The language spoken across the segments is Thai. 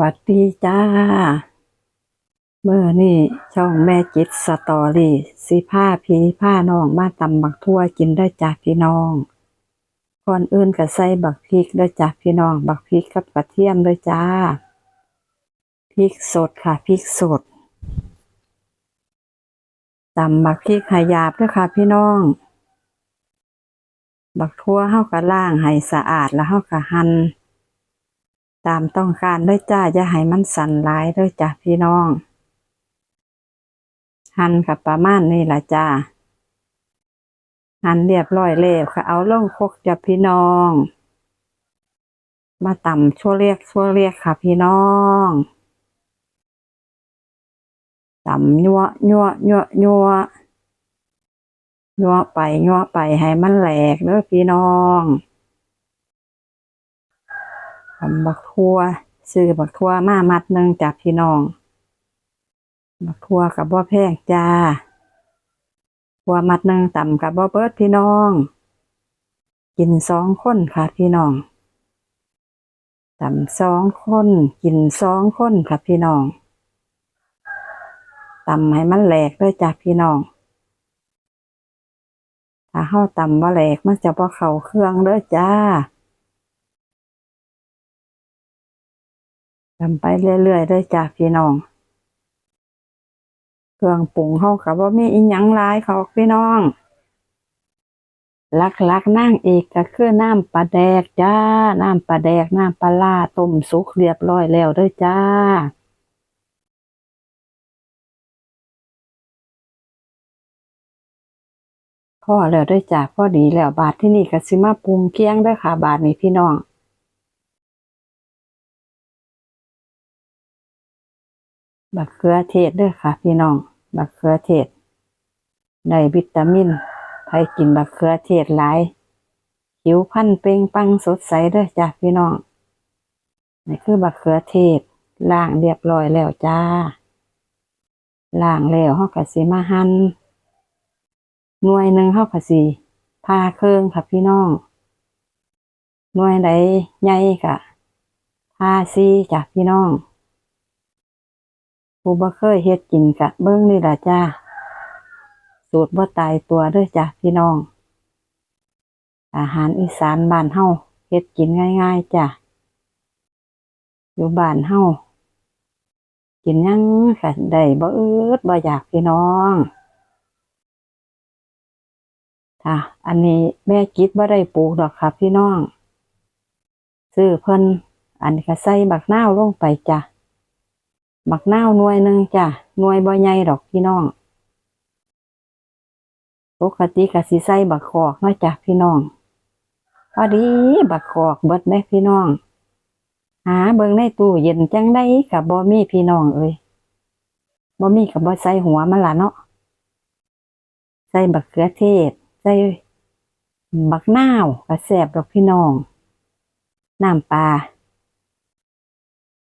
วัสดีจ้า เมื่อนี่ช่องแม่จิตสตอรี่สิผ้าพีผ้าน้องมาตำบักทั่วกินได้จากพี่น้องก่อนอื่นก็ใส่บักพริกได้จ้าพี่น้อง บักพริกกับกระเทียมด้วยจ้าพริกสดค่ะพริกสดตำบักพริกห้หยาบด้วยค่ะพี่น้อง บักทั่วเฮาก็ล้างให้สะอาดแล้วเฮาก็หั่น ตามต้องการด้วยจ้าอย่าให้มันสั่นหลายด้วยจ้าพี่น้อง หั่นกับประมาณนี้ล่ะจ้าหั่นเรียบร้อยแล้วค่ะเอาลงคกจ้าพี่น้อง มาต่ำชั่วเรียกชั่วเรียกค่ะพี่น้องต่ำยั่วยั่วยั่วยั่วยั่วไปยั่วไปให้มันแหลกเด้อพี่น้อง ตำบักทั่วซื้อบักทั่วมามัดหนึ่งจากพี่น้อง บักทั่วกับบ่แพงจ้าทั่วมัดหนึ่งต่ำกับบ่เบิดพี่น้อง กินสองคนค่ะพี่น้องต่ำสองคนกินสองคนค่ะพี่น้องต่ำให้มันแหลกด้วยจ้าพี่น้องถ้าเฮาต่ำบ่าแหลกมันจะบ่เข้าเครื่องเด้อจ้า ตำไปเรื่อยๆเด้จ้าพี่น้อง เครื่องปรุงเฮาก็บ่ามีอีหยังหลายเขาพี่น้องหลักนั่งเอกก็คือน้ำปลาแดกจ้า น้ำปลาแดกน้ำปลาร้าต้มสุกเรียบร้อยแล้วด้อจ้า พ่อแล้วด้วยจ้าพ่อดีแล้วบาทที่นี่ก็สิมาปรุงเคียงด้อค่ะ บาทนี้พี่น้อง บักเขือเทศเด้อค่ะ พี่น้อง บักเขือเทศได้วิตามินใครกินบักเขือเทศหลาย ผิวพรรณเปล่งปังสดใสเด้อจ้าพี่น้อง นี่คือบักเขือเทศล้างเรียบร้อยแล้วจ้าล้างแล้วเฮาก็สิมาหั่นหน่วยหนึ่งเฮาก็สิผ่าเครื่องค่ะพี่น้อง หน่วยใดใหญ่ก็ผ่าซีจ้ะพี่น้อง ผู้บ่เคยเฮ็ดกินกะเบิ่งนี่ล่ะจ้า สูตรบ่ตายตัวเด้อจ้ะพี่น้อง อาหารอีสานบ้านเฮาเฮ็ดกินง่าย ๆจ้ะ อยู่บ้านเฮากินยังค่ะได้บ่อึดบ่อยากพี่น้องค่ะอันนี้แม่กิดบ่ได้ปลูกดอกค่ะพี่น้อง ซื้อเพิ่นอันนี้ก็ใส่บักนาวลงไปจ้ะ บักนาวหน่วยหนึ่งจ้ะหน่วยบ่ใหญ่ดอกพี่น้องปกติก็สิใส่บักขอกเนาะจ้ะพี่น้องพอดีบักขอกเบิดแม่พี่น้อง หาเบิ่งในตู้เย็นจังได้กับบ่มีพี่น้องเอ้ยบ่มีกับบ่ใส่หัวมันล่ะเนาะใส่บักเขือเทศ ใส่บักนาวก็แซ่บดอกพี่น้อง น้ำปลา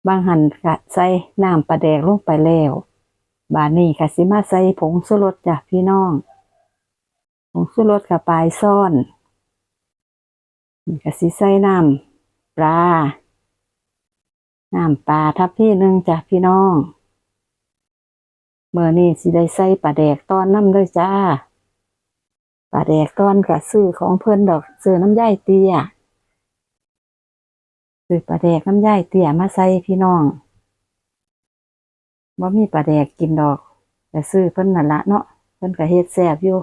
บางหันก็ใส่น้ำปลาแดกลงไปแล้ว บานนี้ก็สิมาใส่ผงสุรสจ้ะพี่น้อง ผงสุรสกับปลายซ่อนนี่ก็สิใส่น้ำปลา น้ำปลาทับพี่หนึ่งจ้ะพี่น้อง เมื่อนี้สิได้ใส่ปลาแดกตอนน้ำด้วยจ้าปลาแดกตอนก็ซื้อของเพิ่อนดอกซื้อน้ำย่ายเตี้ย ซื้อปลาแดกน้ำย่ายเตี้ยมาใส่พี่น้องว่ามีปลาแดกกินดอกแต่ซื้อเพิ่นนั่นละเนาะเพิ่นก็เฮ็ดแซ่บอยู่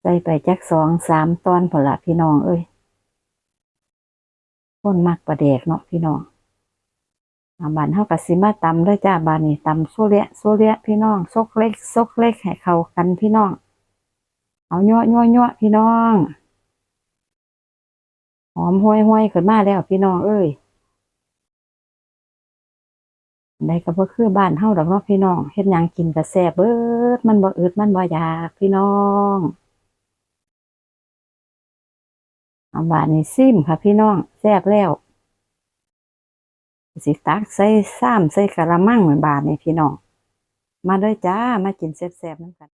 ใส่ไปจักสองสามตอนพอละพี่น้องเอ้ยคนมักปลาแดกเนาะพี่น้องอาบานเฮากับสิมาตำด้วยจ้าบานนี่ตำโซเลียโซเลียพี่น้องซกเล็กซกเล็กให้เข้ากันพี่น้อง เอายั่วยั่วยั่วพี่น้อง อมห้วยห้วยขึ้นมาแล้วพี่น้องเอ้ยได้ก็บ่คือบ้านเฮาดอกเนาะพี่น้องเฮ็ดหยังกินก็แซ่บเบิดมันบ่อึดมันบ่อยากพี่น้องเอาบานนี่ซิมค่ะพี่น้องแซ่บแล้วสิตักใส่ซ้ำใส่กะละมังเหมือนบาทนี่พี่น้องมาเด้อจ้ามากินแซ่บๆน้ำกัน